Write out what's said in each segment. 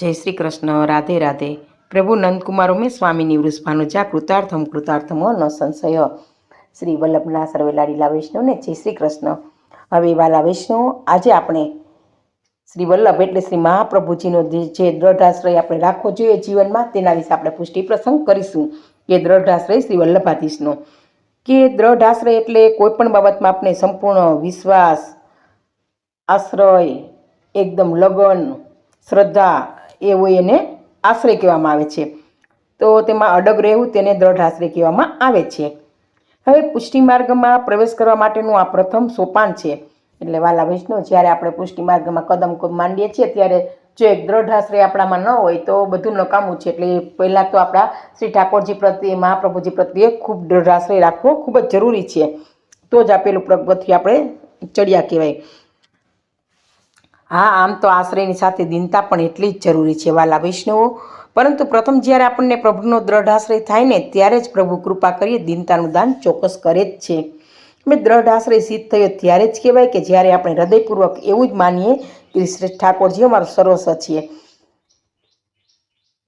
જય શ્રી કૃષ્ણ, રાધે રાધે. પ્રભુ નંદકુમાર ઉમે સ્વામીની વૃષભાનુજા કૃતાર્થમ કૃતાર્થમ ન સંશય. શ્રી વલ્લભના સર્વેલા લાડીલા વૈષ્ણવને જય શ્રી કૃષ્ણ. હવે વાલા વૈષ્ણવ, આજે આપણે શ્રી વલ્લભ એટલે શ્રી મહાપ્રભુજીનો જે દ્રઢાશ્રય આપણે રાખવો જોઈએ જીવનમાં, તેના વિશે આપણે પુષ્ટિ પ્રસંગ કરીશું. કે દ્રઢાશ્રય શ્રી વલ્લભાધીશનો. કે દ્રઢાશ્રય એટલે કોઈપણ બાબતમાં આપણે સંપૂર્ણ વિશ્વાસ, આશ્રય, એકદમ લગન, શ્રદ્ધા એવો એને આશ્રય કહેવામાં આવે છે. તો તેમાં અડગ રહેવું તેને દ્રઢ આશ્રય કહેવામાં આવે છે. હવે પુષ્ટિ માર્ગમાં પ્રવેશ કરવા માટેનું આ પ્રથમ સોપાન છે. એટલે વાલા વૈષ્ણવ, જ્યારે આપણે પુષ્ટિ માર્ગમાં કદમ માંડીએ છીએ, ત્યારે જો એક દ્રઢ આશ્રય આપણામાં ન હોય, તો બધું નકામું છે. એટલે પહેલાં તો આપણા શ્રી ઠાકોરજી પ્રત્યે, મહાપ્રભુજી પ્રત્યે ખૂબ દ્રઢ આશ્રય રાખવો ખૂબ જ જરૂરી છે. તો જ આપેલું પ્રગતિ આપણે ચડ્યા કહેવાય. હા, આમ તો આશ્રયની સાથે દિનતા પણ એટલી જ જરૂરી છે, વાલા વૈષ્ણવો. પરંતુ પ્રથમ જ્યારે આપણને પ્રભુનો દ્રઢ આશ્રય થાય ને, ત્યારે જ પ્રભુ કૃપા કરીએ, દિનતાનું દાન ચોક્કસ કરે જ છે. મેં દ્રઢ આશ્રય સિદ્ધ થયો ત્યારે જ કહેવાય કે જ્યારે આપણે હૃદયપૂર્વક એવું જ માનીએ કે શ્રેષ્ઠ ઠાકોરજી અમારો સર્વસ્વ છીએ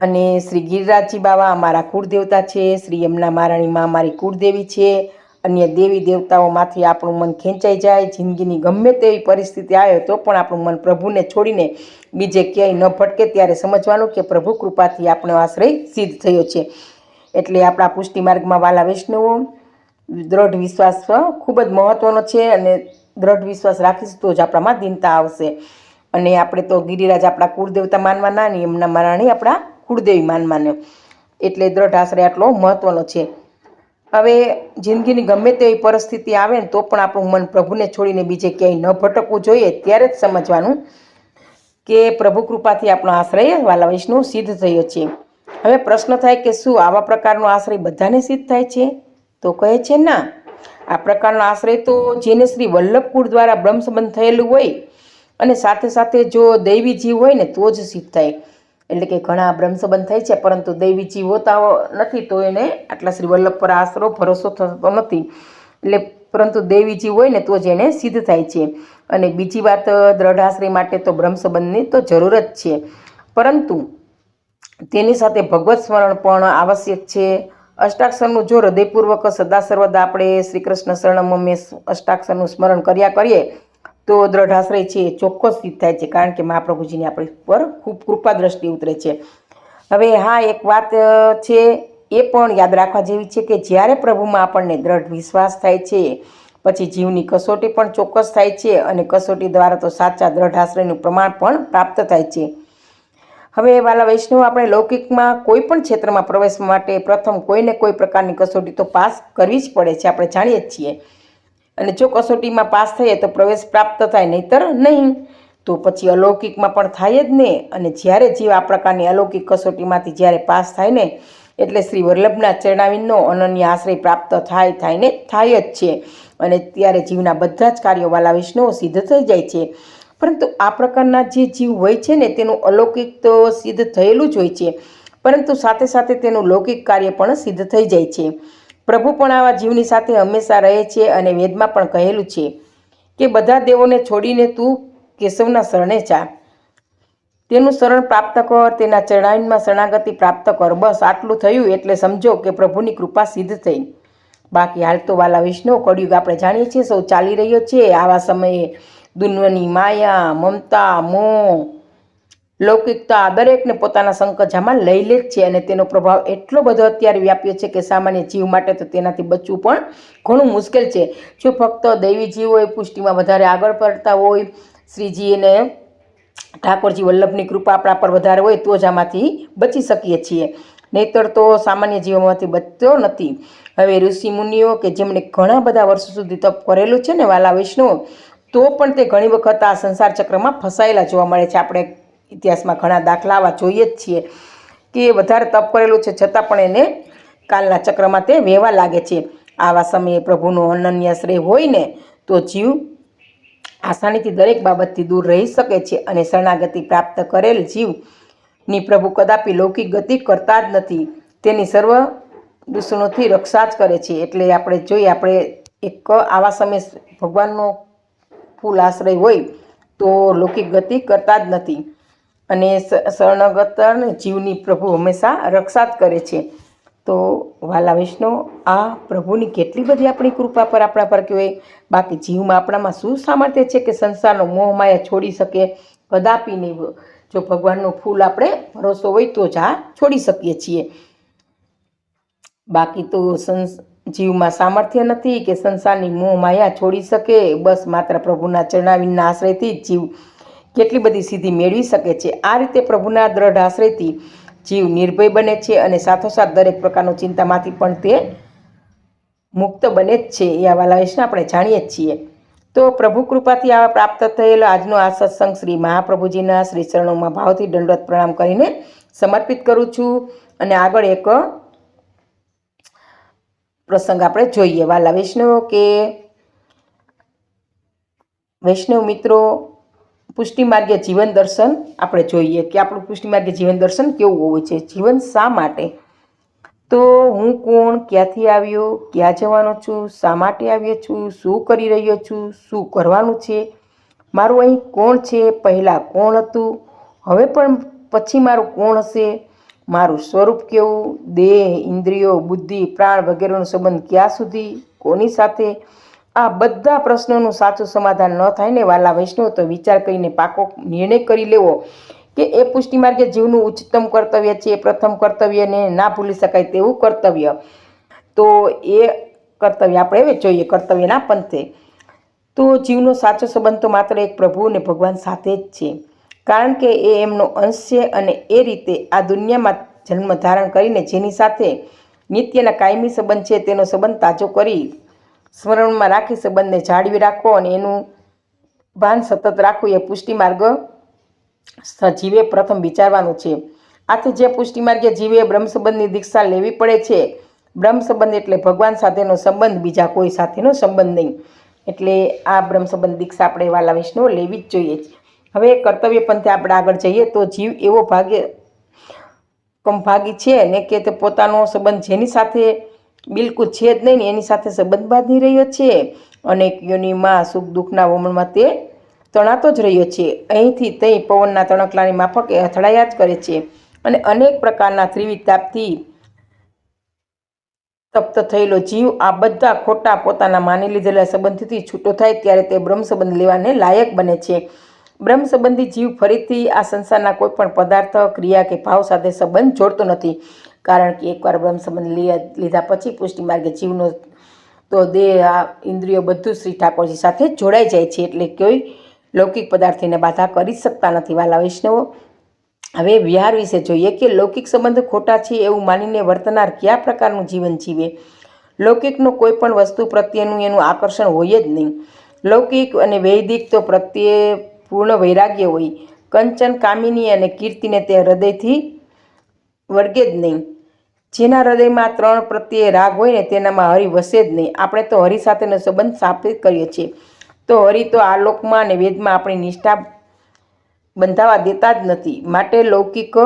અને શ્રી ગિરિરાજજી બાબા અમારા કુળદેવતા છે, શ્રી યમુના મહારાણીમાં અમારી કુળદેવી છે. અન્ય દેવી દેવતાઓમાંથી આપણું મન ખેંચાઈ જાય, જિંદગીની ગમે તેવી પરિસ્થિતિ આવે તો પણ આપણું મન પ્રભુને છોડીને બીજે ક્યાંય ન ભટકે ત્યારે સમજવાનું કે પ્રભુ કૃપાથી આપણો આશ્રય સિદ્ધ થયો છે. એટલે આપણા પુષ્ટિ માર્ગમાં વાલા વૈષ્ણવો, દ્રઢ વિશ્વાસ ખૂબ જ મહત્ત્વનો છે અને દ્રઢ વિશ્વાસ રાખીશું તો જ આપણામાં દિનતા આવશે. અને આપણે તો ગિરિરાજ આપણા કુળદેવતા માનવાના ને એમના મારાણી આપણા કુળદેવી માનવાના. એટલે દ્રઢ આશ્રય આટલો મહત્ત્વનો છે. હવે જિંદગીની ગમે તેવી પરિસ્થિતિ આવે ને તો પણ આપણું મન પ્રભુને છોડીને બીજે ક્યાંય ન ભટકવું જોઈએ, ત્યારે જ સમજવાનું કે પ્રભુ કૃપાથી આપણો આશ્રય વાલા વૈષ્ણવ સિદ્ધ થયો છે. હવે પ્રશ્ન થાય કે શું આવા પ્રકારનો આશ્રય બધાને સિદ્ધ થાય છે? તો કહે છે, ના. આ પ્રકારનો આશ્રય તો જેને શ્રી વલ્લભકુળ દ્વારા બ્રહ્મ સંબંધ થયેલું હોય અને સાથે સાથે જો દૈવી જીવ હોય ને તો જ સિદ્ધ થાય. એટલે કે ઘણા બ્રહ્મસંબંધ થાય છે, પરંતુ દૈવી જીવ હોતા નથી, તો એને આટલા શ્રી વલ્લભ પર આશરો, ભરોસો થતો નથી. એટલે પરંતુ દૈવી જીવ હોય ને, તો જ એને સિદ્ધ થાય છે. અને બીજી વાત, દ્રઢાશ્રય માટે તો બ્રહ્મસંબંધની તો જરૂર જ છે. પરંતુ તેની સાથે ભગવત સ્મરણ પણ આવશ્યક છે. અષ્ટાક્ષરનું જો હૃદયપૂર્વક સદા સર્વદા આપણે શ્રી કૃષ્ણ શરણમ અષ્ટાક્ષરનું સ્મરણ કર્યા કરીએ તો દ્રઢાશ્રય છે, એ ચોક્કસ સિદ્ધ થાય છે, કારણ કે મહાપ્રભુજીની આપણી પર ખૂબ કૃપા દ્રષ્ટિ ઉતરે છે. હવે હા, એક વાત છે, એ પણ યાદ રાખવા જેવી છે કે જ્યારે પ્રભુમાં આપણને દ્રઢ વિશ્વાસ થાય છે, પછી જીવની કસોટી પણ ચોક્કસ થાય છે અને કસોટી દ્વારા તો સાચા દ્રઢાશ્રયનું પ્રમાણ પણ પ્રાપ્ત થાય છે. હવે વાલા વૈષ્ણવ, આપણે લૌકિકમાં કોઈ પણ ક્ષેત્રમાં પ્રવેશ માટે પ્રથમ કોઈને કોઈ પ્રકારની કસોટી તો પાસ કરવી જ પડે છે, આપણે જાણીએ જ છીએ. અને જો કસોટીમાં પાસ થઈએ તો પ્રવેશ પ્રાપ્ત થાય નહીતર નહીં. તો પછી અલૌકિકમાં પણ થાય જ ને. અને જ્યારે જીવ આ પ્રકારની અલૌકિક કસોટીમાંથી જ્યારે પાસ થાય ને, એટલે શ્રી વલ્લભના ચરણાવિંદનો અનન્ય આશ્રય પ્રાપ્ત થાય થાય ને, થાય જ છે. અને ત્યારે જીવના બધા જ કાર્યો વાલા વિષ્ણુઓ સિદ્ધ થઈ જાય છે. પરંતુ આ પ્રકારના જે જીવ હોય છે ને, તેનું અલૌકિક તો સિદ્ધ થયેલું જ હોય છે. પરંતુ સાથે સાથે તેનું લૌકિક કાર્ય પણ સિદ્ધ થઈ જાય છે. પ્રભુ પણ આવા જીવની સાથે હંમેશા રહે છે અને વેદમાં પણ કહેલું છે કે બધા દેવોને છોડીને તું કેશવના શરણે જા. તેનું શરણ પ્રાપ્ત કર, તેના ચરણાઈમાં શરણાગતિ પ્રાપ્ત કર. બસ આટલું થયું એટલે સમજો કે પ્રભુની કૃપા સિદ્ધ થઈ. બાકી હાલ તો વાલા વિષ્ણુ, કળિયુગ આપણે જાણીએ છીએ, સૌ ચાલી રહ્યો છે. આવા સમયે દુનિયાની માયા, મમતા, મોહ લૌકિકતા દરેકને પોતાના સંકજામાં લઈ લે જ છે અને તેનો પ્રભાવ એટલો બધો અત્યારે વ્યાપ્યો છે કે સામાન્ય જીવ માટે તો તેનાથી બચવું પણ ઘણું મુશ્કેલ છે. જો ફક્ત દૈવી જીવોએ પુષ્ટિમાં વધારે આગળ પડતા હોય શ્રીજીને ઠાકોરજી વલ્લભની કૃપા આપણા પર વધારે હોય, તો જ આમાંથી બચી શકીએ છીએ. નહીતર તો સામાન્ય જીવોમાંથી બચતો નથી. હવે ઋષિ મુનિઓ કે જેમણે ઘણા બધા વર્ષો સુધી તપ કરેલું છે ને વાલા વૈષ્ણવ, તો પણ તે ઘણી વખત આ સંસાર ચક્રમાં ફસાયેલા જોવા મળે છે. આપણે ઇતિહાસમાં ઘણા દાખલા આવા જોઈએ જ છીએ કે વધારે તપ કરેલું છે છતાં પણ એને કાલના ચક્રમાં તે વહેવા લાગે છે. આવા સમયે પ્રભુનો અનન્ય શ્રેય હોય ને તો જીવ આસાનીથી દરેક બાબતથી દૂર રહી શકે છે અને શરણાગતિ પ્રાપ્ત કરેલ જીવની પ્રભુ કદાપી લૌકિક ગતિ કરતા જ નથી. તેની સર્વ દૂષણોથી રક્ષા જ કરે છે. એટલે આપણે જોઈએ, આપણે એક આવા સમયે ભગવાનનો ફૂલ આશ્રય હોય તો લૌકિક ગતિ કરતા જ નથી. અને સ- શરણાગત જીવની પ્રભુ હંમેશા રક્ષા જ કરે છે. તો વાલા વિષ્ણુ, આ પ્રભુની કેટલી બધી આપણી કૃપા પર આપણા પર કહેવાય? બાકી જીવમાં આપણામાં શું સામર્થ્ય છે કે સંસારનો મોહ માયા છોડી શકે? કદાપી નહીં જો ભગવાનનું ફૂલ આપણે ભરોસો હોય તો જ આ છોડી શકીએ છીએ. બાકી તો સંસ, જીવમાં સામર્થ્ય નથી કે સંસારની મોહ માયા છોડી શકે? બસ માત્ર પ્રભુના ચરણાવીના આશ્રયથી જ જીવ કેટલી બધી સિદ્ધિ મેળવી શકે છે? આ રીતે પ્રભુના દ્રઢ આશ્રયથી જીવ નિર્ભય બને છે અને સાથોસાથ દરેક પ્રકારની ચિંતામાંથી પણ તે મુક્ત બને જ છે એ આવા લાવીશને આપણે જાણીએ જ છીએ. તો પ્રભુ કૃપાથી આવા પ્રાપ્ત થયેલો આજનો આ સત્સંગ શ્રી મહાપ્રભુજીના શ્રી ચરણોમાં ભાવથી દંડવત પ્રણામ કરીને સમર્પિત કરું છું અને આગળ એક પ્રસંગ આપણે જોઈએ. વાલા વૈષ્ણવ કે વૈષ્ણવ મિત્રો પુષ્ટિ માર્ગીય જીવન દર્શન આપણે જોઈએ કે આપણું પુષ્ટિ માર્ગીય જીવન દર્શન કેવું હોવું છે, જીવન શા માટે? તો હું કોણ, ક્યાંથી આવ્યો, ક્યાં જવાનો છું, શા માટે આવ્યો છું, શું કરી રહ્યો છું, શું કરવાનું છે, મારું અહીં કોણ છે, પહેલાં કોણ હતું, હવે પણ પછી મારું કોણ હશે, મારું સ્વરૂપ કેવું, દેહ, ઇન્દ્રિયો, બુદ્ધિ, પ્રાણ વગેરેનો સંબંધ ક્યાં સુધી, કોની સાથે આ બધા પ્રશ્નોનું સાચું સમાધાન ન થાય ને વાલા વૈષ્ણવ તો વિચાર કરીને પાકો નિર્ણય કરી લેવો કે એ પુષ્ટિ માર્ગે જીવનું ઉચ્ચતમ કર્તવ્ય છે, એ પ્રથમ કર્તવ્યને ના ભૂલી શકાય તેવું કર્તવ્ય. તો એ કર્તવ્ય આપણે હવે જોઈએ, કર્તવ્યના પંથે. તો જીવનો સાચો સંબંધ તો માત્ર એક પ્રભુ અને ભગવાન સાથે જ છે. કારણ કે એ એમનો અંશ છે અને એ રીતે આ દુનિયામાં જન્મ ધારણ કરીને જેની સાથે નિત્યના કાયમી સંબંધ છે, તેનો સંબંધ તાજો કરી સ્મરણમાં રાખી સંબંધને જાળવી રાખવો અને એનું ભાન સતત રાખવું એ પુષ્ટિ માર્ગ સજીવે પ્રથમ વિચારવાનું છે. આથી જે પુષ્ટિ માર્ગે જીવે બ્રહ્મ સંબંધની દીક્ષા લેવી પડે છે. બ્રહ્મ સંબંધ એટલે ભગવાન સાથેનો સંબંધ, બીજા કોઈ સાથેનો સંબંધ નહીં. એટલે આ બ્રહ્મ સંબંધ દીક્ષા આપણે વાલા વિષ્ણુ લેવી જ જોઈએ હવે કર્તવ્ય પંથે આપણે આગળ જઈએ તો જીવ એવો ભાગ્ય કમભાગી છે ને કે તે પોતાનો સંબંધ જેની સાથે બિલકુલ છે જ નહીં ને એની સાથે સંબંધ બાંધી રહ્યો છે અનેક યોનિમાં સુખ દુઃખના વમણમાં તે તણાતો જ રહ્યો છે. અહીંથી ત્યાં પવનના તણકલાની માફકે અથડાયા જ કરે છે અને અનેક પ્રકારના ત્રિવિધ તાપથી તપ્ત થયેલો જીવ આ બધા ખોટા પોતાના માની લીધેલા સંબંધથી છૂટો થાય ત્યારે તે બ્રહ્મ સંબંધ લેવાને લાયક બને છે. બ્રહ્મ સંબંધી જીવ ફરીથી આ સંસારના કોઈ પણ પદાર્થ, ક્રિયા કે ભાવ સાથે સંબંધ જોડતો નથી. કારણ કે એકવાર બ્રહ્મ સંબંધ લીધા પછી પુષ્ટિ માર્ગે જીવનો તો દેહ, આ ઇન્દ્રિયો બધું શ્રી ઠાકોરજી સાથે જોડાઈ જાય છે એટલે કોઈ લૌકિક પદાર્થને બાધા કરી શકતા નથી વાલા વૈષ્ણવો. હવે વિહાર વિશે જોઈએ કે લૌકિક સંબંધ ખોટા છે એવું માનીને વર્તનાર કયા પ્રકારનું જીવન જીવે? લૌકિકનું કોઈ પણ વસ્તુ પ્રત્યેનું એનું આકર્ષણ હોય જ નહીં. લૌકિક અને વૈદિક તો પ્રત્યે પૂર્ણ વૈરાગ્ય હોય. કંચન, કામિની અને કીર્તિને તે હૃદયથી વર્ગે જ નહીં. જેના હૃદયમાં ત્રણ પ્રત્યે રાગ હોય ને તેનામાં હરિ વસે જ નહીં. આપણે તો હરિ સાથેનો સંબંધ સ્થાપિત કરીએ છીએ. તો હરિ તો આ લોકમાં અને વેદમાં આપણી નિષ્ઠા બંધાવા દેતા જ નથી. માટે લૌકિક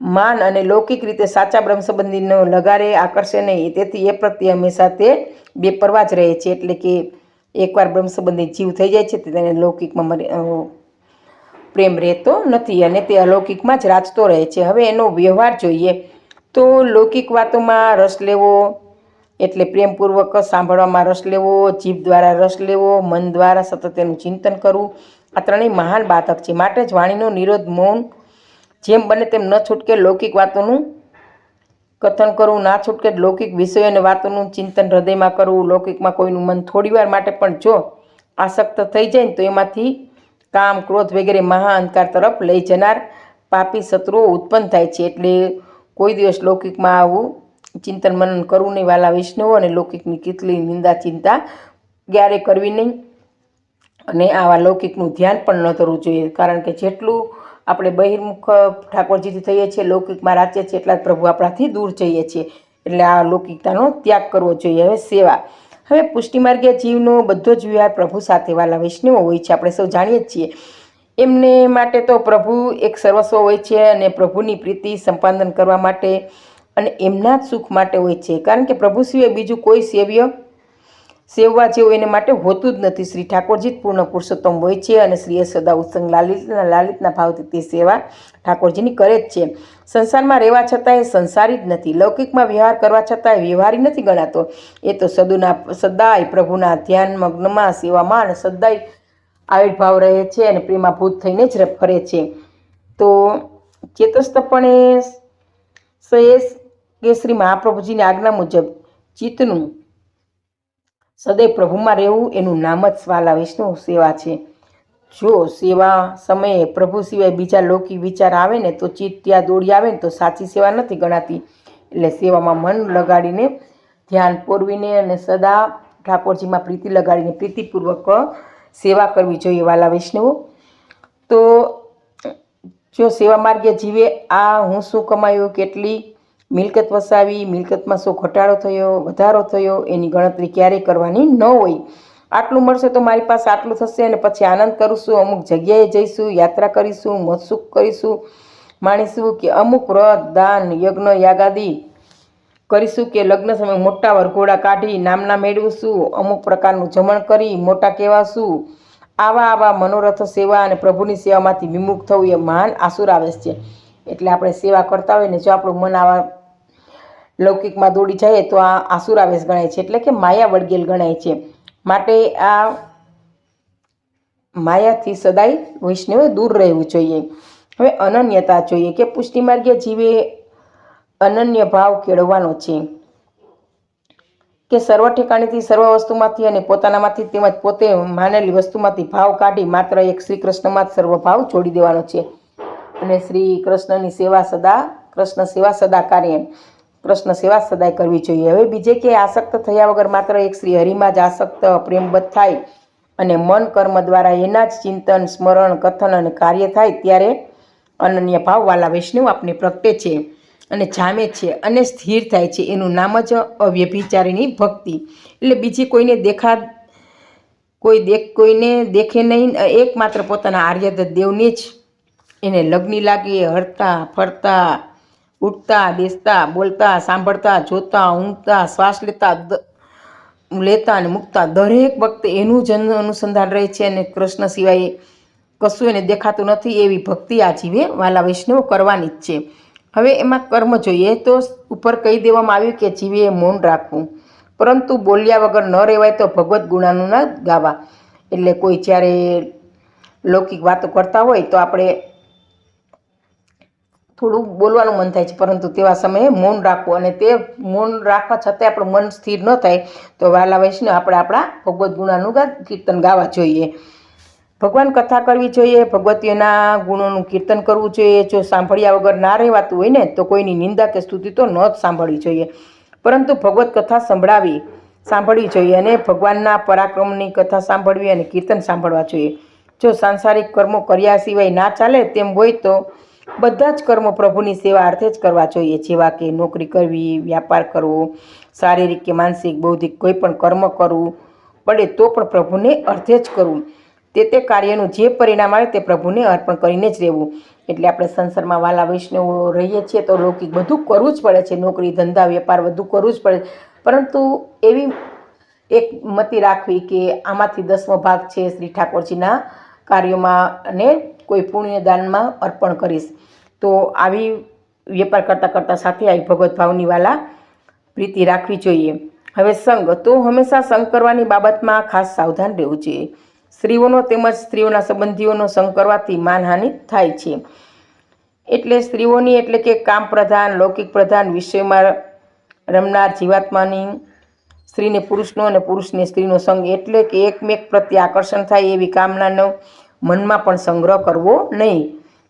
માન અને લૌકિક રીતે સાચા બ્રહ્મ સંબંધીનો લગારે, આકર્ષે નહીં. તેથી એ પ્રત્યે હંમેશા તે બેપરવા જ રહે છે એટલે કે એકવાર બ્રહ્મ સંબંધી જીવ થઈ જાય છે, તેને લૌકિકમાં પ્રેમ રહેતો નથી અને તે અલૌકિકમાં જ રાચતો રહે છે. હવે એનો વ્યવહાર જોઈએ. તો લૌકિક વાતોમાં રસ લેવો, એટલે પ્રેમપૂર્વક સાંભળવામાં રસ લેવો, જીભ દ્વારા રસ લેવો, મન દ્વારા સતત તેનું ચિંતન કરવું, આ ત્રણેય મહાન બાધક છે. માટે જ વાણીનો નિરોધ મૌન જેમ બને તેમ ન છૂટકે લૌકિક વાતોનું કથન કરવું, ના છૂટકે લૌકિક વિષયો અને વાતોનું ચિંતન હૃદયમાં કરવું, લૌકિકમાં કોઈનું મન થોડીવાર માટે પણ જો આસક્ત થઈ જાય ને તો એમાંથી કામ, ક્રોધ વગેરે મહા અંધકાર તરફ લઈ જનાર પાપી શત્રુઓ ઉત્પન્ન થાય છે. એટલે કોઈ દિવસ લૌકિકમાં આવું ચિંતન મનન કરવું નહીં. વાલા વૈષ્ણવો અને લૌકિકની કેટલી નિંદા ચિંતા ક્યારે કરવી નહીં? અને આવા લૌકિકનું ધ્યાન પણ ન કરવું જોઈએ. કારણ કે જેટલું આપણે બહિર્મુખ ઠાકોરજીથી થઈએ છીએ, લૌકિકમાં રાચીએ છીએ, એટલા જ પ્રભુ આપણાથી દૂર જઈએ છીએ. એટલે આ લૌકિકતાનો ત્યાગ કરવો જોઈએ. હવે સેવા. હવે પુષ્ટિમાર્ગીય જીવનો બધો જ વ્યવહાર પ્રભુ સાથે વાલા વૈષ્ણવો હોય છે. આપણે સૌ જાણીએ જ છીએ. એમને માટે તો પ્રભુ એક સર્વસ્વ હોય છે અને પ્રભુની પ્રીતિ સંપાદન કરવા માટે અને એમના જ સુખ માટે હોય છે. કારણ કે પ્રભુ સિવાય બીજું કોઈ સેવ્ય સેવવા જેવું એને માટે હોતું જ નથી. શ્રી ઠાકોરજી જ પૂર્ણ પુરુષોત્તમ હોય છે અને શ્રીએ સદા ઉત્સંગ લાલિતના લાલિતના ભાવથી તે સેવા ઠાકોરજીની કરે જ છે. સંસારમાં રહેવા છતાંય સંસારી જ નથી. લૌકિકમાં વ્યવહાર કરવા છતાંય વ્યવહારી નથી ગણાતો. એ તો સદુના, સદાય પ્રભુના ધ્યાન, મગ્નમાં, સેવામાં અને સદાય આવિર્ભાવ રહે છે અને પ્રેમાભૂત થઈને જ ફરે છે. તો ચેતસ્તપણે સયેસ કે શ્રી મહાપ્રભુજીની આજ્ઞા મુજબ ચિત્તનું સદૈવ પ્રભુમાં રહેવું એનું નામ જ સ્વાલા વિષ્ણુ સેવા છે. જો સેવા સમયે પ્રભુ સિવાય બીજા લૌકિક વિચાર આવે ને તો ચિત્ત ત્યાં દોડી આવે ને તો સાચી સેવા નથી ગણાતી. એટલે સેવામાં મન લગાડીને ધ્યાન પોરવીને અને સદા ઠાકોરજીમાં પ્રીતિ લગાડીને પ્રીતિપૂર્વક સેવા કરવી જોઈએ વાલા વૈષ્ણવો. તો જો સેવા માર્ગે જીવે, આ હું શું કમાયું, કેટલી મિલકત વસાવી, મિલકતમાં શું ઘટાડો થયો, વધારો થયો, એની ગણતરી ક્યારેય કરવાની ન હોય. આટલું મળશે તો મારી પાસે આટલું થશે અને પછી આનંદ કરીશું, અમુક જગ્યાએ જઈશું, યાત્રા કરીશું મોજસુખ કરીશું, માણીશું કે અમુક વ્રત, દાન, યજ્ઞ, યાગાદી કરીશું કે લગ્ન સમયે મોટા વરઘોડા કાઢી નામના મેળવીશું, અમુક પ્રકારનું જમણ કરી મોટા કહેવાશું. આવા આવા મનોરથ સેવા અને પ્રભુની સેવામાંથી વિમુખ થવું એ મહાન આસુરાવેશ છે. એટલે આપણે સેવા કરતા હોય ને જો આપણું મન આવા લૌકિકમાં દોડી જાય તો આ આસુરાવેશ ગણાય છે. એટલે કે માયા વળગેલ ગણાય છે. માટે આ માયાથી સદાય વૈષ્ણવે દૂર રહેવું જોઈએ. હવે અનન્યતા જોઈએ કે પુષ્ટિમાર્ગીય જીવે અનન્ય ભાવ કેળવવાનો છે. કે સર્વ ઠેકાણીથી સર્વ વસ્તુમાંથી અને પોતાનામાંથી તેમજ પોતે માનેલી વસ્તુમાંથી ભાવ કાઢી માત્ર એક શ્રી કૃષ્ણમાં જ સર્વ ભાવ છોડી દેવાનો છે. અને શ્રી કૃષ્ણની સેવા સદા, કૃષ્ણ સેવા સદા કાર્ય, કૃષ્ણ સેવા સદાય કરવી જોઈએ. હવે બીજે કે આસક્ત થયા વગર માત્ર એક શ્રી હરિમાં જ આસક્ત પ્રેમબદ્ધ થાય અને મન કર્મ દ્વારા એના જ ચિંતન, સ્મરણ, કથન અને કાર્ય થાય ત્યારે અનન્ય ભાવ વાલા વૈષ્ણવ આપને પ્રગટે છે. અને જામે છે અને સ્થિર થાય છે. એનું નામ જ અવ્યભિચારીની ભક્તિ. એટલે બીજી કોઈને દેખા કોઈ દેખ કોઈને દેખે નહીં. એકમાત્ર પોતાના આર્યદત્ત દેવને જ એને લગ્ની લાગે, હરતા, ફરતા, ઉઠતા, બેસતા, બોલતા, સાંભળતા, જોતા, ઊંઘતા, શ્વાસ લેતા લેતા અને મૂકતા. દરેક વખતે એનું જન અનુસંધાન રહે છે અને કૃષ્ણ સિવાય કશું એને દેખાતું નથી એવી ભક્તિ આ જીવે વાલા વૈષ્ણવ કરવાની જ છે. હવે એમાં કર્મ જોઈએ તો ઉપર કહી દેવામાં આવ્યું કે જીવીએ મૌન રાખવું. પરંતુ બોલ્યા વગર ન રહેવાય તો ભગવદ્ ગુણાનું ન ગાવા. એટલે કોઈ જ્યારે લૌકિક વાતો કરતા હોય તો આપણે થોડું બોલવાનું મન થાય છે. પરંતુ તેવા સમયે મૌન રાખવું અને તે મૌન રાખવા છતાંય આપણું મન સ્થિર ન થાય તો વાલા વૈષ્ણવ આપણે આપણા ભગવદ્ ગુણાનું કીર્તન ગાવા જોઈએ. ભગવાન કથા કરવી જોઈએ ભગવતીઓના ગુણોનું કીર્તન કરવું જોઈએ. જો સાંભળ્યા વગર ના રહેવાતું હોય ને, તો કોઈની નિંદા કે સ્તુતિ તો ન જ સાંભળવી જોઈએ. પરંતુ ભગવત કથા સંભળાવી સાંભળવી જોઈએ અને ભગવાનના પરાક્રમની કથા સાંભળવી અને કીર્તન સાંભળવા જોઈએ. જો સાંસારિક કર્મો કર્યા સિવાય ના ચાલે તેમ હોય તો બધા જ કર્મો પ્રભુની સેવા અર્થે જ કરવા જોઈએ. જેવા કે નોકરી કરવી, વ્યાપાર કરવો, શારીરિક કે માનસિક, બૌદ્ધિક કોઈ પણ કર્મ કરવું પડે તો પણ પ્રભુને અર્થે જ કરવું. તે તે કાર્યનું જે પરિણામ આવે તે પ્રભુને અર્પણ કરીને જ રહેવું. એટલે આપણે સંસારમાં વાલા વૈષ્ણવો રહીએ છીએ તો લૌકિક બધું કરવું જ પડે છે. નોકરી, ધંધા, વેપાર બધું કરવું જ પડે. પરંતુ એવી એક મતિ રાખવી કે આમાંથી દસમો ભાગ છે શ્રી ઠાકોરજીના કાર્યોમાં અને કોઈ પુણ્યદાનમાં અર્પણ કરીશ. તો આવી વેપાર કરતાં કરતાં સાથે આવી ભગવત ભાવની વાલા પ્રીતિ રાખવી જોઈએ. હવે સંગ, તો હંમેશા સંગ કરવાની બાબતમાં ખાસ સાવધાન રહેવું જોઈએ. સ્ત્રીઓનો તેમજ સ્ત્રીઓના સંબંધીઓનો સંગ કરવાથી માનહાનિ થાય છે. એટલે સ્ત્રીઓની એટલે કે કામ પ્રધાન, લૌકિક પ્રધાન વિષયમાં રમનાર જીવાત્માની સ્ત્રીને પુરુષનો અને પુરુષને સ્ત્રીનો સંગ એટલે કે એકમેક પ્રત્યે આકર્ષણ થાય એવી કામનાનો મનમાં પણ સંગ્રહ કરવો નહીં.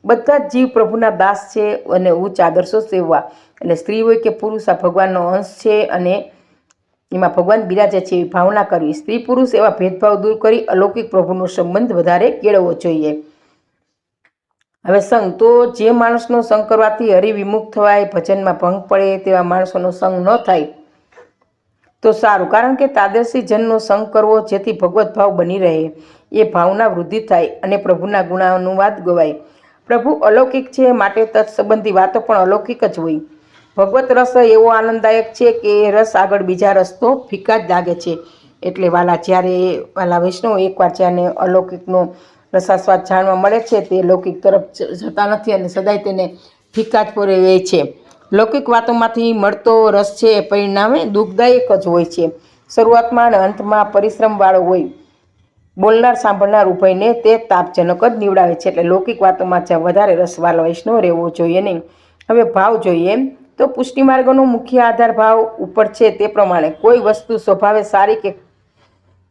બધા જ જીવ પ્રભુના દાસ છે અને ઉચ્ચ આદર્શો સેવવા. એટલે સ્ત્રી હોય કે પુરુષ આ ભગવાનનો અંશ છે અને એમાં ભગવાન બિરાજે છે એવી ભાવના કરવી સ્ત્રી પુરુષ એવા ભેદભાવ દૂર કરી અલૌકિક પ્રભુનો સંબંધ વધારે કેળવવો જોઈએ. હવે સંઘ, તો જે માણસનો સંગ કરવાથી હરિવિમુખ થવાય, ભજનમાં ભંગ પડે તેવા માણસોનો સંગ ન થાય, તો સારું. કારણ કે તાદર્શી જનનો સંગ કરવો જેથી ભગવત ભાવ બની રહે, એ ભાવના વૃદ્ધિ થાય અને પ્રભુના ગુણાનુવાદ ગવાય. પ્રભુ અલૌકિક છે, માટે તત્સંબંધી વાતો પણ અલૌકિક જ હોય. ભગવત રસ એવો આનંદદાયક છે કે રસ આગળ બીજા રસ તો ફીકા જ લાગે છે. એટલે વાલા જ્યારે, વાલા વૈષ્ણવ એકવાર જ્યારે અલૌકિકનો રસાસ્વાદ જાણવા મળે છે, તે લૌકિક તરફ જતા નથી અને સદાય તેને ફિક્કા જ પૂરે છે. લૌકિક વાતોમાંથી મળતો રસ છે એ પરિણામે દુઃખદાયક જ હોય છે. શરૂઆતમાં અને અંતમાં પરિશ્રમવાળો હોય. બોલનાર, સાંભળનાર ઉભયને તે તાપજનક જ નીવડાવે છે. એટલે લૌકિક વાતોમાં વધારે રસવાલો વૈષ્ણવ રહેવો જોઈએ નહીં. હવે ભાવ જોઈએ. તો પુષ્ટિ માર્ગનો મુખ્ય આધાર ભાવ ઉપર છે તે પ્રમાણે કોઈ વસ્તુ સ્વભાવે સારી કે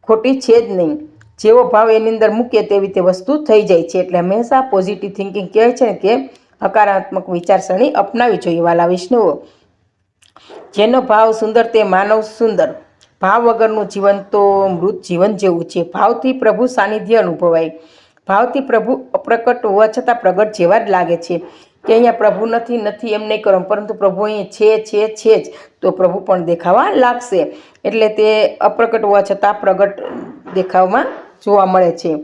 ખોટી છે જ નહીં. જેવો ભાવ એની અંદર મૂકે તેવી તે વસ્તુ થઈ જાય છે. એટલે હંમેશા પોઝિટિવ થિંકિંગ કહે છે કે હકારાત્મક વિચારસરણી અપનાવી જોઈએ. વાલા વિષ્ણુઓ, જેનો ભાવ સુંદર તે માનવ સુંદર. ભાવ વગરનું જીવન તો મૃત જીવન જેવું છે. ભાવથી પ્રભુ સાનિધ્ય અનુભવાય. ભાવથી પ્રભુ અપ્રકટ હોવા છતાં પ્રગટ જેવા જ લાગે છે. કે અહીંયા પ્રભુ નથી નથી એમ નહીં કરો, પરંતુ પ્રભુ અહીંયા છે છે છે જ. તો પ્રભુ પણ દેખાવા લાગશે. એટલે તે અપ્રગટ હોવા છતાં પ્રગટ દેખાવમાં જોવા મળે છે.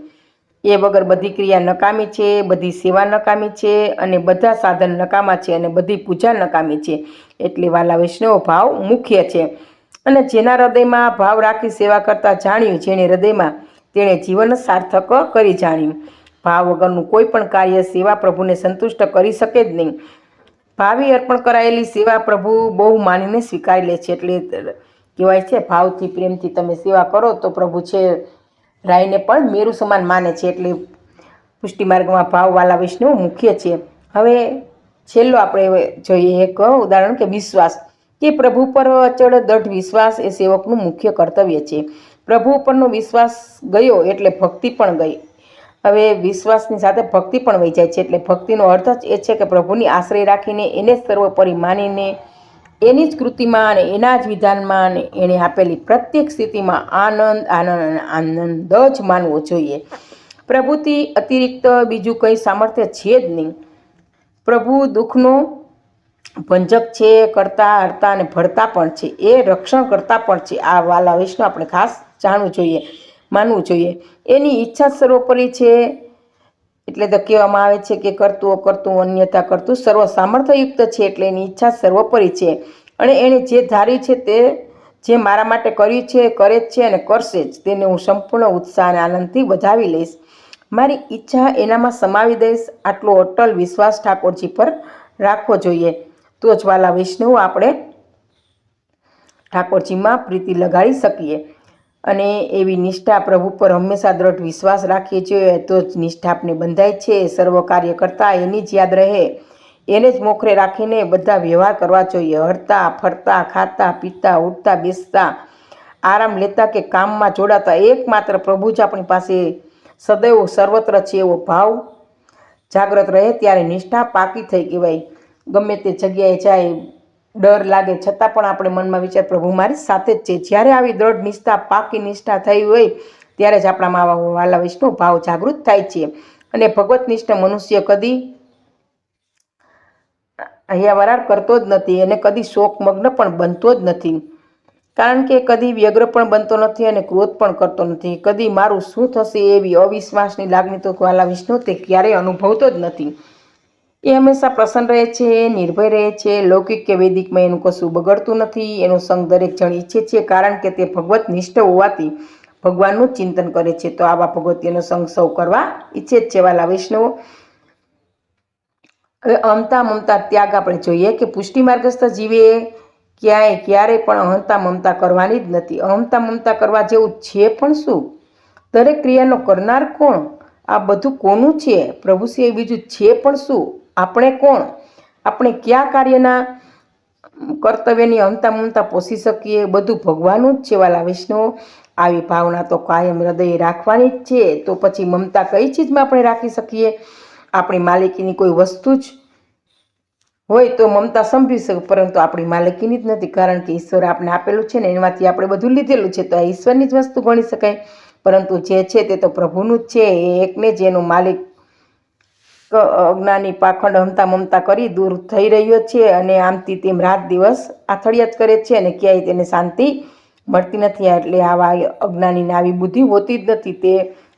એ વગર બધી ક્રિયા નકામી છે, બધી સેવા નકામી છે, અને બધા સાધન નકામા છે, અને બધી પૂજા નકામી છે. એટલે વાલા વૈષ્ણવ ભાવ મુખ્ય છે. અને જેના હૃદયમાં ભાવ રાખી સેવા કરતાં જાણ્યું, જેણે હૃદયમાં તેણે જીવન સાર્થક કરી જાણ્યું. ભાવ વગરનું કોઈ પણ કાર્ય સેવા પ્રભુને સંતુષ્ટ કરી શકે જ નહીં. ભાવી અર્પણ કરાયેલી સેવા પ્રભુ બહુ માનીને સ્વીકારી લે છે એટલે કહેવાય છે, ભાવથી પ્રેમથી તમે સેવા કરો તો પ્રભુ છે, રાયને પણ મેરુ સમાન માને છે એટલે પુષ્ટિ માર્ગમાં ભાવવાલા વૈષ્ણવ મુખ્ય છે. હવે છેલ્લો આપણે જોઈએ એક ઉદાહરણ કે વિશ્વાસ. કે પ્રભુ પર અચળ દઢ વિશ્વાસ એ સેવકનું મુખ્ય કર્તવ્ય છે. પ્રભુ પરનો વિશ્વાસ ગયો એટલે ભક્તિ પણ ગઈ. હવે વિશ્વાસની સાથે ભક્તિ પણ વહી જાય છે. એટલે ભક્તિનો અર્થ જ એ છે કે પ્રભુની આશ્રય રાખીને એને સર્વોપરી માનીને એની જ કૃતિમાં અને એના જ વિધાનમાં અને એણે આપેલી પ્રત્યેક સ્થિતિમાં આનંદ આનંદ અને આનંદ જ માનવો જોઈએ. પ્રભુથી અતિરિક્ત બીજું કંઈ સામર્થ્ય છે જ નહીં. પ્રભુ દુઃખનો ભંજક છે, કરતા, હરતા અને ભરતા પણ છે. એ રક્ષણ કરતા પણ છે. આ વાલા વિષ્ણુ આપણે ખાસ જાણવું જોઈએ. માનવું જોઈએ. એની ઈચ્છા સર્વોપરી છે, એટલે તો કહેવામાં આવે છે કે કરતું કરતું અન્યતા કરતું સર્વ સામર્થ્યયુક્ત છે, એટલે એની ઈચ્છા સર્વોપરી છે. અને એણે જે ધાર્યું છે તે જે મારા માટે કર્યું છે, કરે જ છે અને કરશે જ, તેને હું સંપૂર્ણ ઉત્સાહ અને આનંદથી વધાવી લઈશ. મારી ઈચ્છા એનામાં સમાવી દઈશ, આટલો અટલ વિશ્વાસ ઠાકોરજી પર રાખવો જોઈએ. તો જ વાલા વૈષ્ણવ આપણે ઠાકોરજીમાં પ્રીતિ લગાડી શકીએ. અને એવી નિષ્ઠા પ્રભુ પર હંમેશા દ્રઢ વિશ્વાસ રાખીએ છીએ તો જ નિષ્ઠા આપને બંધાય છે સર્વ કાર્ય કરતા એની જ યાદ રહે. એને જ મોખરે રાખીને બધા વ્યવહાર કરવા જોઈએ. હરતા, ફરતા, ખાતા, પીતા, ઉઠતા, બેસતા, આરામ લેતા કે કામમાં જોડાતા, એકમાત્ર પ્રભુ જ આપણી પાસે સદૈવ સર્વત્ર છે એવો ભાવ જાગ્રત રહે, ત્યારે નિષ્ઠા પાકી થઈ કહેવાય. ગમે તે જગ્યાએ જાય ડર લાગે. છતાં પણ આપણે મનમાં વિચાર, પ્રભુ, મારી સાથે જ છે. જ્યારે આવી દ્રઢ નિષ્ઠા, પાકી નિષ્ઠા થઈ હોય, ત્યારે જ આપણામાં આવા વાલા વિષ્ણુ ભાવ જાગૃત થાય છે. અને ભગવત નિષ્ઠ મનુષ્ય કદી અહીંયા વરાળ કરતો જ નથી અને કદી શોકમગ્ન પણ બનતો જ નથી. કારણ કે કદી વ્યગ્ર પણ બનતો નથી અને ક્રોધ પણ કરતો નથી. કદી મારું શું થશે એવી અવિશ્વાસની લાગણી તો વાલા વિષ્ણુ તે ક્યારેય અનુભવતો જ નથી. એ હંમેશા પ્રસન્ન રહે છે, નિર્ભય રહે છે, લૌકિક કે વૈદિકમાં એનું કશું બગડતું નથી, એનો સંગ દરેક જણ ઈચ્છે છે કારણ કે તે ભગવત નિષ્ઠ હોવાથી ભગવાનનું ચિંતન કરે છે. તો આવા ભગવતીનો સંગ સૌ કરવા ઈચ્છે જ છે. વાલા વૈષ્ણવો, હવે અમતા મમતા ત્યાગ આપણે જોઈએ કે પુષ્ટિ માર્ગસ્થ જીવે ક્યાંય ક્યારેય પણ અહંતા મમતા કરવાની જ નથી. અહંતા મમતા કરવા જેવું છે પણ શું? દરેક ક્રિયાનો કરનાર કોણ? આ બધું કોનું છે? પ્રભુ સિંહ બીજું છે પણ શું? આપણે કોણ? આપણે કયા કાર્યના કર્તવ્યની અમતા મમતા પોષી શકીએ? બધું ભગવાનનું જ છે, વાલા વૈષ્ણવો આવી ભાવના તો કાયમ હૃદય રાખવાની જ છે. તો પછી મમતા કઈ ચીજમાં આપણે રાખી શકીએ? આપણી માલિકીની કોઈ વસ્તુ જ હોય તો મમતા સમજી શકે, પરંતુ આપણી માલિકીની જ નથી. કારણ કે ઈશ્વર આપણે આપેલું છે ને એમાંથી આપણે બધું લીધેલું છે. તો આ ઈશ્વરની જ વસ્તુ ગણી શકાય. પરંતુ જે છે તે તો પ્રભુનું જ છે. એ એકને જ એનું માલિક અજ્ઞાની પાખંડ હમતા મમતા કરી દૂર થઈ રહ્યો છે અને આમથી તેમ રાત દિવસ આથડિયા જ કરે છે અને ક્યાંય તેને શાંતિ મળતી નથી. એટલે આવા અજ્ઞાનીને આવી બુદ્ધિ હોતી જ નથી. તે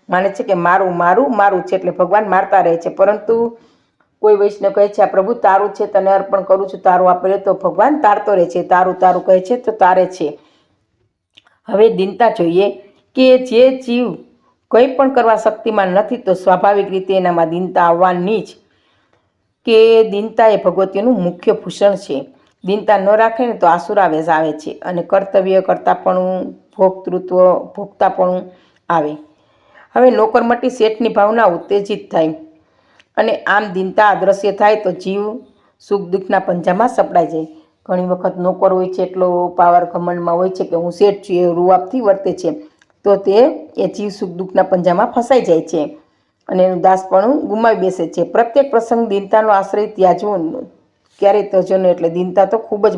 માને છે કે મારું મારું મારું છે એટલે ભગવાન મારતા રહે છે. પરંતુ કોઈ વૈષ્ણવ કહે છે, આ પ્રભુ તારું છે, તને અર્પણ કરું છું, તારું આપેલે તો ભગવાન તારતો રહે છે. તારું તારું કહે છે, તો તારે છે. હવે દિનતા જોઈએ કે જે જીવ કંઈ પણ કરવા શક્તિમાન નથી, તો સ્વાભાવિક રીતે એનામાં દિનતા આવવાની જ કે દિનતા એ ભગવતીનું મુખ્ય ભૂષણ છે. દિનતા ન રાખે ને તો આસુરાવેશ આવે છે અને કર્તવ્ય કરતાપણું ભોગતૃત્વ ભોગતાપણું આવે. હવે નોકરમટી શેઠની ભાવના ઉત્તેજિત થાય અને આમ દિનતા અદ્રશ્ય થાય તો જીવ સુખ દુઃખના પંજામાં સપડાઈ જાય. ઘણી વખત નોકર હોય છે એટલો, પાવર ઘમંડમાં હોય છે કે હું શેઠ છું, એ રૂઆપથી વર્તે છે. તો તે એ જીવ સુખ દુઃખના પંજામાં ફસાઈ જાય છે. અને એનું દાસપણું ગુમાવી બેસે છે. પ્રત્યેક પ્રસંગ દિનતાનો આશ્રય ત્યાજવો ક્યારેય તજો નહીં એટલે દિનતા તો ખૂબ જ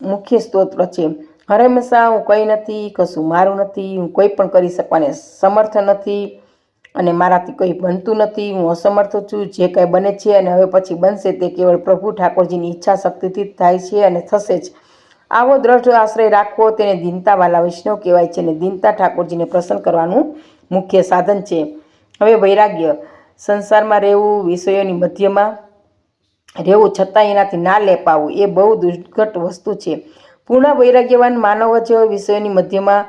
મુખ્ય સ્તોત્ર છે. હરે હંમેશા હું કંઈ નથી, કશું મારું નથી, હું કોઈ પણ કરી શકવાને સમર્થ નથી અને મારાથી કંઈ બનતું નથી. હું અસમર્થ છું, જે કાંઈ બને છે અને હવે પછી બનશે તે કેવળ પ્રભુ ઠાકોરજીની ઈચ્છા શક્તિથી જ થાય છે અને થશે જ. આવો દ્રઢ આશ્રય રાખવો તેને દીનતાવાલા વૈષ્ણવ કહેવાય છે અને દીનતા ઠાકોરજીને પ્રસન્ન કરવાનું મુખ્ય સાધન છે. હવે વૈરાગ્ય. સંસારમાં રહેવું વિષયોની મધ્યમાં, રહેવું છતાં એનાથી ના લેપાવું એ બહુ દુર્ઘટ વસ્તુ છે. પૂર્ણ વૈરાગ્યવાન માનવ જ વિષયોની મધ્યમાં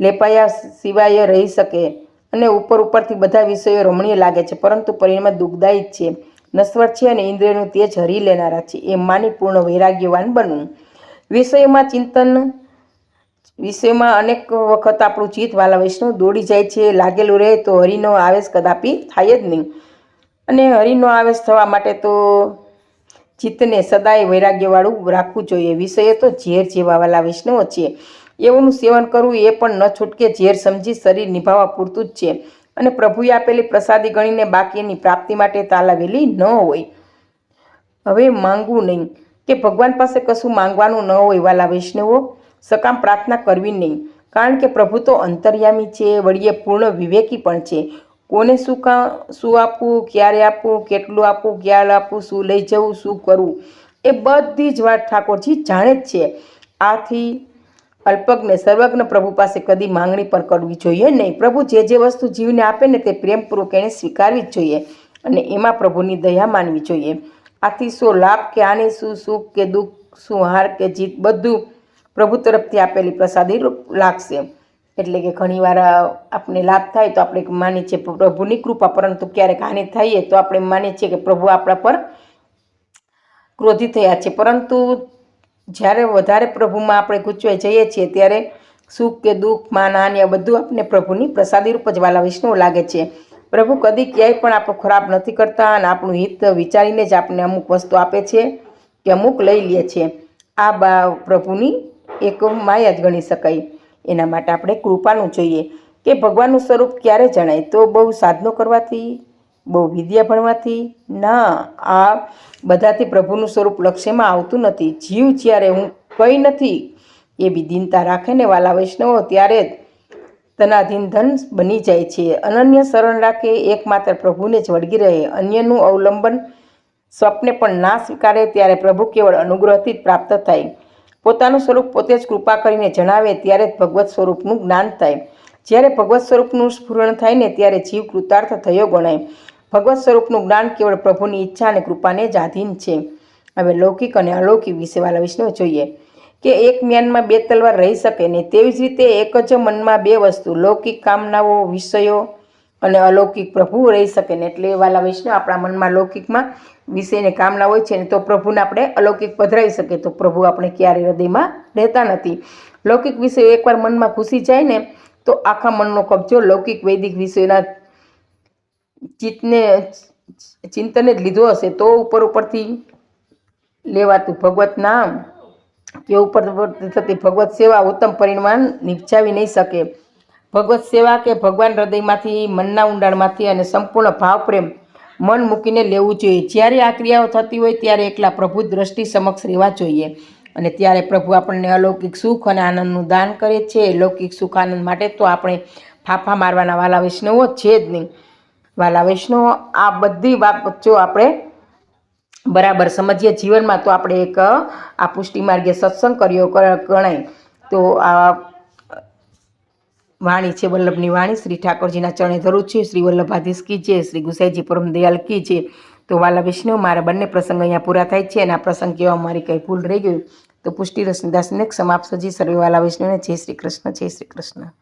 લેપાયા સિવાય રહી શકે અને ઉપર ઉપરથી બધા વિષયો રમણીય લાગે છે, પરંતુ પરિણામ દુઃખદાયી છે. નશ્વર છે અને ઇન્દ્રિયનું તેજ હરી લેનારા છે. એમ માની પૂર્ણ વૈરાગ્યવાન બનવું. વિષયોમાં ચિંતન, વિષયમાં અનેક વખત આપણું ચિત્ત વાલા વૈષ્ણવ દોડી જાય છે, લાગેલું રહે તો હરિનો આવેશ કદાપી થાય જ નહીં. અને હરિનો આવેશ થવા માટે તો ચિત્તને સદાય વૈરાગ્યવાળું રાખવું જોઈએ. વિષય તો ઝેર જેવા વાલા વૈષ્ણવ છે. એઓનું સેવન કરવું એ પણ ન છૂટકે ઝેર સમજી શરીર નિભાવવા પૂરતું જ છે. અને પ્રભુએ આપેલી પ્રસાદી ગણીને બાકીની પ્રાપ્તિ માટે તાલાવેલી ન હોય. હવે માંગવું નહીં. કે ભગવાન પાસે કશું માંગવાનું ન હોય એવા વૈષ્ણવો, સકામ પ્રાર્થના કરવી નહીં. કારણ કે પ્રભુ તો અંતર્યામી છે, વળીએ પૂર્ણ વિવેકી પણ છે. કોને શું કા, શું આપવું, ક્યારે આપવું, કેટલું આપવું ક્યારે આપવું, શું લઈ જવું, શું કરવું? એ બધી જ વાત ઠાકોરજી જાણે જ છે. આથી અલ્પજ્ઞ, સર્વજ્ઞ પ્રભુ પાસે કદી માંગણી પણ કરવી જોઈએ નહીં. પ્રભુ જે જે વસ્તુ જીવને આપે ને તે પ્રેમપૂર્વક એણે સ્વીકારવી જ જોઈએ અને એમાં પ્રભુની દયા માનવી જોઈએ. આથી શું લાભ કે આને શું સુખ કે દુઃખ, શું હાર કે જીત બધું પ્રભુ તરફથી આપેલી પ્રસાદી લાગશે. એટલે કે ઘણીવાર આપણે લાભ થાય તો આપણે માનીએ છીએ પ્રભુની કૃપા, પરંતુ ક્યારેક હાનિ થઈએ તો આપણે માનીએ છીએ કે પ્રભુ આપણા પર ક્રોધી થયા છે. પરંતુ જ્યારે વધારે પ્રભુમાં આપણે ગૂંચવાઈ જઈએ છીએ ત્યારે સુખ કે દુઃખ, માન આ બધું આપણે પ્રભુની પ્રસાદી રૂપ જ વાલા વિષ્ણુ લાગે છે. પ્રભુ કદી ક્યાંય પણ આપણું ખરાબ નથી કરતા અને આપણું હિત વિચારીને જ આપણને અમુક વસ્તુ આપે છે કે અમુક લઈ લે છે. આ બા પ્રભુની એક માયા જ ગણી શકાય. એના માટે આપણે કૃપાનું જોઈએ. કે ભગવાનનું સ્વરૂપ ક્યારે જણાય? તો બહુ સાધનો કરવાથી, બહુ વિદ્યા ભણવાથી, ના, આ બધાથી પ્રભુનું સ્વરૂપ લક્ષ્યમાં આવતું નથી. જીવ જ્યારે હું કંઈ નથી, એ બી દીનતા રાખે ને વાલા વૈષ્ણવો, ત્યારે જ તનાધીન ધન બની જાય છે. અનન્ય શરણ રાખે એકમાત્ર પ્રભુને જ વળગી રહે. અન્યનું અવલંબન સ્વપ્ને પણ ના સ્વીકારે ત્યારે પ્રભુ કેવળ અનુગ્રહથી પ્રાપ્ત થાય. પોતાનું સ્વરૂપ પોતે જ કૃપા કરીને જણાવે ત્યારે જ ભગવત સ્વરૂપનું જ્ઞાન થાય. જ્યારે ભગવત સ્વરૂપનું સ્ફુરણ થાય ને ત્યારે જીવ કૃતાર્થ થયો ગણાય. ભગવત સ્વરૂપનું જ્ઞાન કેવળ પ્રભુની ઈચ્છા અને કૃપાને જ આધીન છે. હવે લૌકિક અને અલૌકિક વિશે વાલા વિષ્ણુ જોઈએ. કે એક મ્યાનમાં બે તલવાર રહી શકે નહીં. તેવી જ રીતે એક જ મનમાં બે વસ્તુ, લૌકિક કામનાઓ, વિષયો અને અલૌકિક પ્રભુ રહી શકે ને એટલે વાલા વૈષ્ણવ આપણા મનમાં લૌકિકમાં વિષયને કામના હોય છે ને તો પ્રભુને આપણે અલૌકિક પધરાવી શકીએ. તો પ્રભુ આપણે ક્યારેય હૃદયમાં રહેતા નથી. લૌકિક વિષયો એકવાર મનમાં ઘૂસી જાય ને તો આખા મનનો કબજો લૌકિક વૈદિક વિષયોના ચિત્તને ચિંતને જ લીધો હશે. તો ઉપર ઉપરથી લેવાતું ભગવત નામ કે ઉપર થતી ભગવત સેવા ઉત્તમ પરિણામ નિપજાવી નહીં શકે. ભગવત સેવા કે ભગવાન હૃદયમાંથી, મનના ઊંડાણમાંથી અને સંપૂર્ણ ભાવ પ્રેમ મન મૂકીને લેવું જોઈએ. જ્યારે આ ક્રિયાઓ થતી હોય ત્યારે એકલા પ્રભુ દ્રષ્ટિ સમક્ષ રહેવા જોઈએ. અને ત્યારે પ્રભુ આપણને અલૌકિક સુખ અને આનંદનું દાન કરે છે. લૌકિક સુખ આનંદ માટે તો આપણે ફાફા મારવાના વાલા વૈષ્ણવો છે જ નહીં. વાલા વૈષ્ણવો, આ બધી બાબત જો આપણે બરાબર, સમજીએ જીવનમાં તો આપણે એક આ પુષ્ટિ માર્ગે સત્સંગ કર્યો ગણાય. તો આ વાણી છે, વલ્લભની વાણી. શ્રી ઠાકોરજીના ચરણે ધરું છે, શ્રી વલ્લભાધીશ કી છે, શ્રી ગુસાઈજી પરમ દયાલ કી છે. તો વાલા વિષ્ણુ, મારા બંને પ્રસંગ અહીંયા પૂરા થાય છે અને આ પ્રસંગ કહેવા મારી કંઈ ભૂલ રહી ગયું તો પુષ્ટિ રશ્મિદાસને નેક્સ્ટ સર્વે વાલા વૈષ્ણવને જય શ્રી કૃષ્ણ, જય શ્રી કૃષ્ણ.